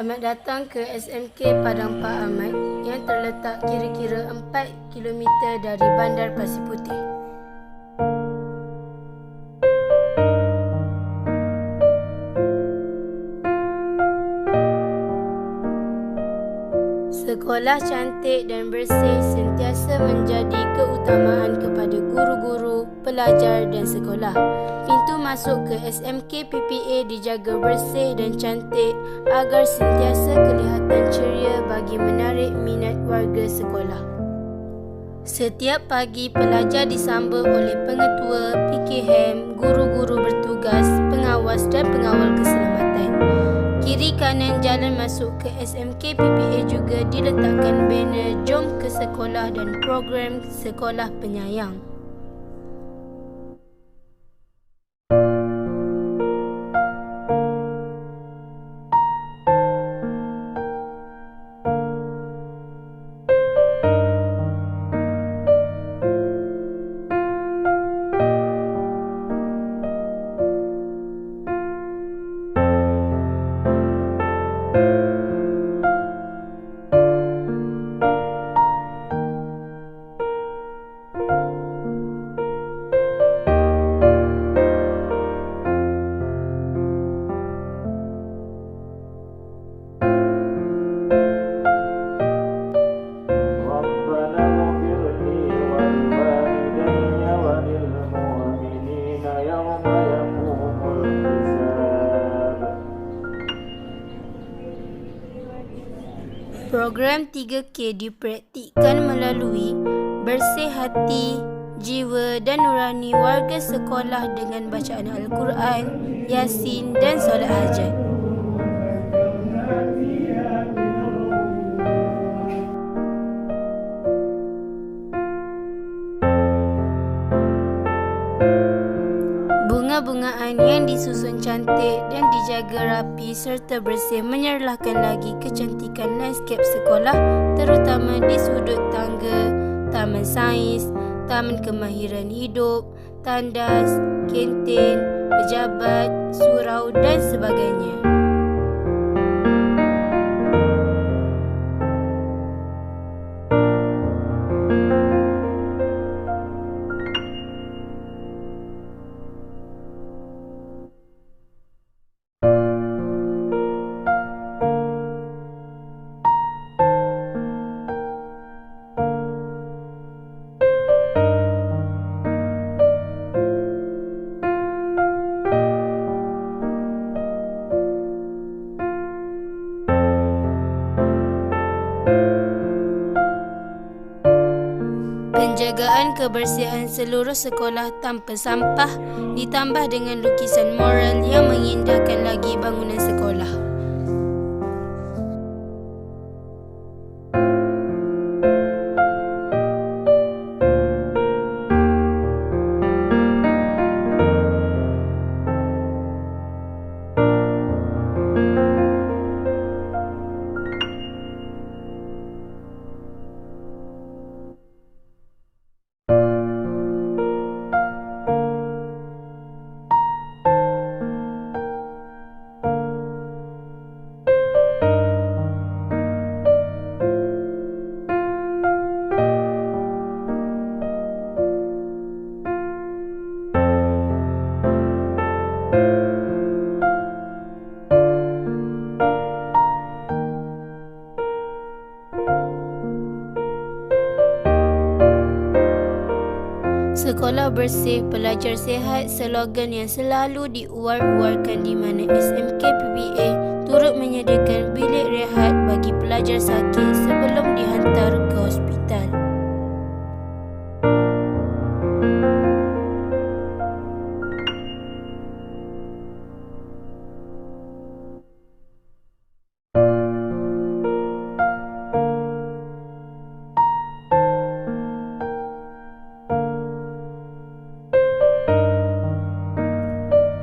Selamat datang ke SMK Padang Pak Ahmad yang terletak kira-kira 4 km dari Bandar Pasir Putih. Sekolah cantik dan bersih sentiasa menjadi keutamaan kepada guru-guru, pelajar dan sekolah. Pintu masuk ke SMK PPA dijaga bersih dan cantik agar sentiasa kelihatan ceria bagi menarik minat warga sekolah. Setiap pagi pelajar disambut oleh pengetua, PKM, guru-guru bertugas, pengawas dan pengawal keselamatan. Kiri kanan jalan masuk ke SMK PPA juga diletakkan banner Jom ke Sekolah dan program Sekolah Penyayang. Program 3K dipraktikkan melalui bersih hati, jiwa dan nurani warga sekolah dengan bacaan Al-Quran, Yasin dan solat hajat. Bunga-bungaan yang disusun cantik dan dijaga rapi serta bersih menyerlahkan lagi kecantikan landscape sekolah terutama di sudut tangga, taman sains, taman kemahiran hidup, tandas, kantin, pejabat, surau dan sebagainya. Penjagaan kebersihan seluruh sekolah tanpa sampah ditambah dengan lukisan moral yang mengindahkan lagi bangunan sekolah. Sekolah bersih, pelajar sihat slogan yang selalu diuar-uarkan di mana SMK PBA turut menyediakan bilik rehat bagi pelajar sakit sebelum dihantar ke hospital.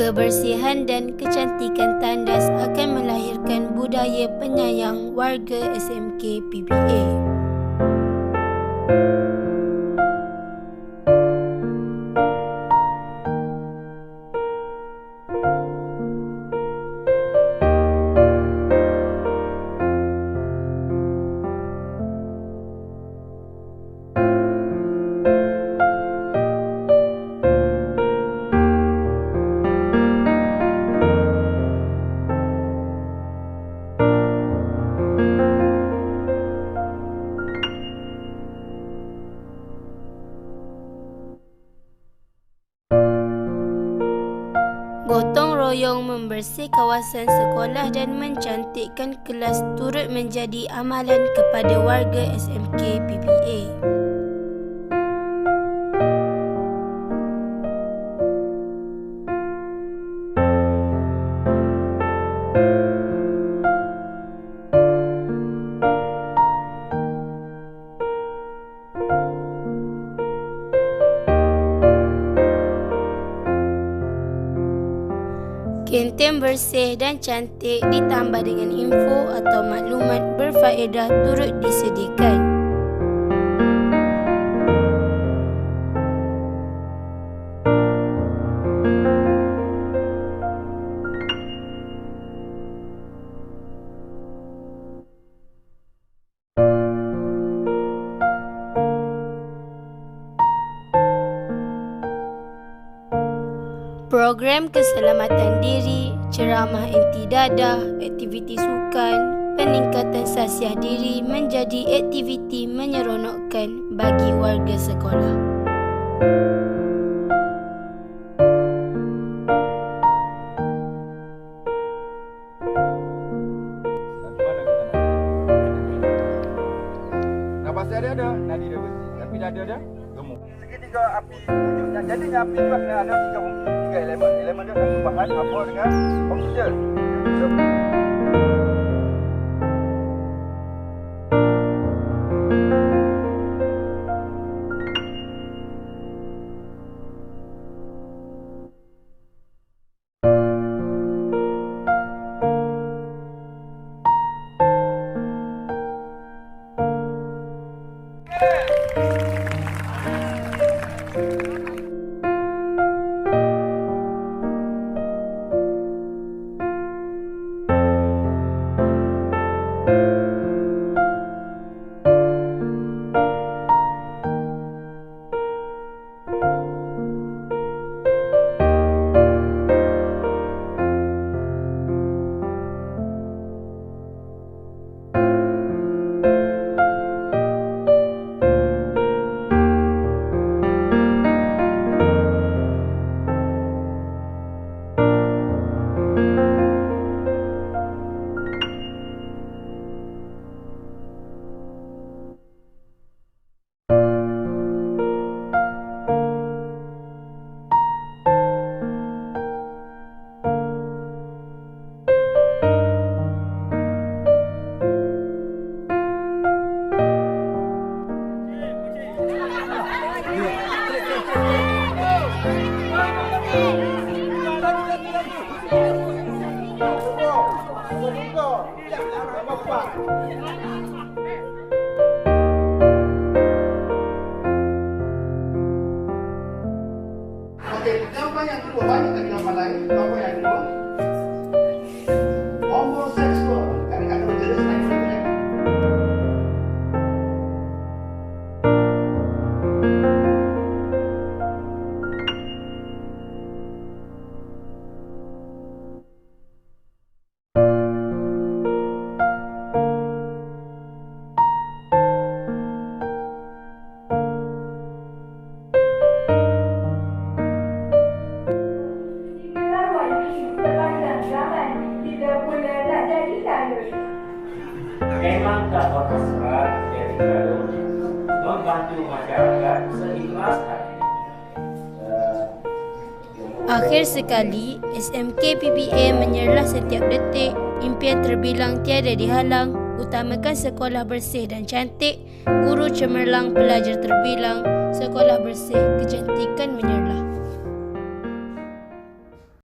Kebersihan dan kecantikan tandas akan melahirkan budaya penyayang warga SMK PBA. Royong membersih kawasan sekolah dan mencantikkan kelas turut menjadi amalan kepada warga SMK PPA. Kenten bersih dan cantik ditambah dengan info atau maklumat berfaedah turut disediakan. Program keselamatan diri, ceramah anti dadah, aktiviti sukan, peningkatan sasiah diri menjadi aktiviti menyeronokkan bagi warga sekolah. Mana kita nak? Nafas dia ada, nadi dia bersih. Tapi dada dia gemuk. Segitiga api. Jadinya kena ada tiga fungsi, tiga elemen. Elemen dia satu bahan, apa dengan oksigen. Oke, jangan banyak dulu, banyak tadi yang lain, apa yang dulu? Akhir sekali, SMK PPA menyerlah setiap detik, impian terbilang tiada dihalang, utamakan sekolah bersih dan cantik, guru cemerlang, pelajar terbilang, sekolah bersih, kecantikan menyerlah.